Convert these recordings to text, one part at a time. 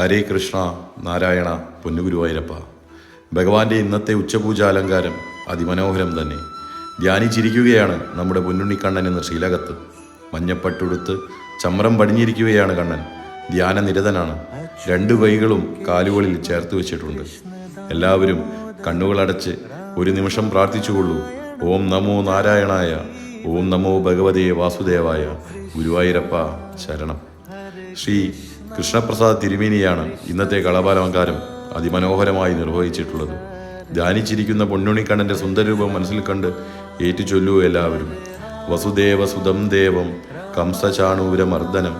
ഹരേ കൃഷ്ണ നാരായണ പൊന്നുഗുരുവായൂരപ്പ. ഭഗവാന്റെ ഇന്നത്തെ ഉച്ചപൂജ അലങ്കാരം അതിമനോഹരം തന്നെ. ധ്യാനിച്ചിരിക്കുകയാണ് നമ്മുടെ പൊന്നുണ്ണിക്കണ്ണൻ എന്ന ശ്രീലകത്ത്. മഞ്ഞപ്പട്ടുടുത്ത് ചമ്രം പടിഞ്ഞിരിക്കുകയാണ് കണ്ണൻ. ധ്യാനനിരതനാണ്. രണ്ടു കൈകളും കാലുകളിൽ ചേർത്ത് വെച്ചിട്ടുണ്ട്. എല്ലാവരും കണ്ണുകളടച്ച് ഒരു നിമിഷം പ്രാർത്ഥിച്ചുകൊള്ളൂ. ഓം നമോ നാരായണായ ഓം നമോ ഭഗവതേ വാസുദേവായ ഗുരുവായൂരപ്പ ശരണം. ശ്രീ കൃഷ്ണപ്രസാദ് തിരുമേനിയാണ് ഇന്നത്തെ കളപാലമങ്കാരം അതിമനോഹരമായി നിർവഹിച്ചിട്ടുള്ളത്. ധ്യാനിച്ചിരിക്കുന്ന പൊണ്ണുണിക്കണ്ണന്റെ സുന്ദരരൂപം മനസ്സിൽ കണ്ട് ഏറ്റുചൊല്ലൂ എല്ലാവരും. വസുദേവ സുതം ദേവം കംസചാണൂരമർദ്ദനം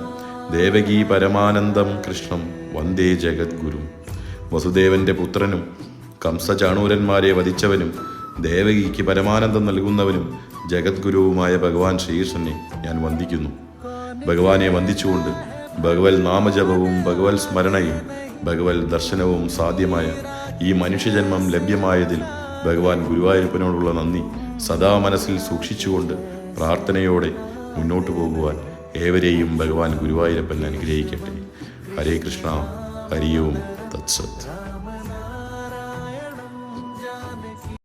ദേവകീ പരമാനന്ദം കൃഷ്ണം വന്ദേ ജഗദ്ഗുരു. വസുദേവന്റെ പുത്രനും കംസചാണൂരന്മാരെ വധിച്ചവനും ദേവകിക്ക് പരമാനന്ദം നൽകുന്നവനും ജഗദ്ഗുരുവുമായ ഭഗവാൻ ശ്രീകൃഷ്ണനെ ഞാൻ വന്ദിക്കുന്നു. ഭഗവാനെ വന്ദിച്ചുകൊണ്ട് ഭഗവത് നാമജപവും ഭഗവത് സ്മരണയും ഭഗവത് ദർശനവും സാധ്യമായ ഈ മനുഷ്യജന്മം ലഭ്യമായതിൽ ഭഗവാൻ ഗുരുവായൂരപ്പനോടുള്ള നന്ദി. സദാ മനസ്സിൽ സൂക്ഷിച്ചുകൊണ്ട് പ്രാർത്ഥനയോടെ മുന്നോട്ടു പോകുവാൻ ഏവരെയും ഭഗവാൻ ഗുരുവായൂരപ്പൻ അനുഗ്രഹിക്കട്ടെ. ഹരേ കൃഷ്ണ ഹരിയോം തത്സത്.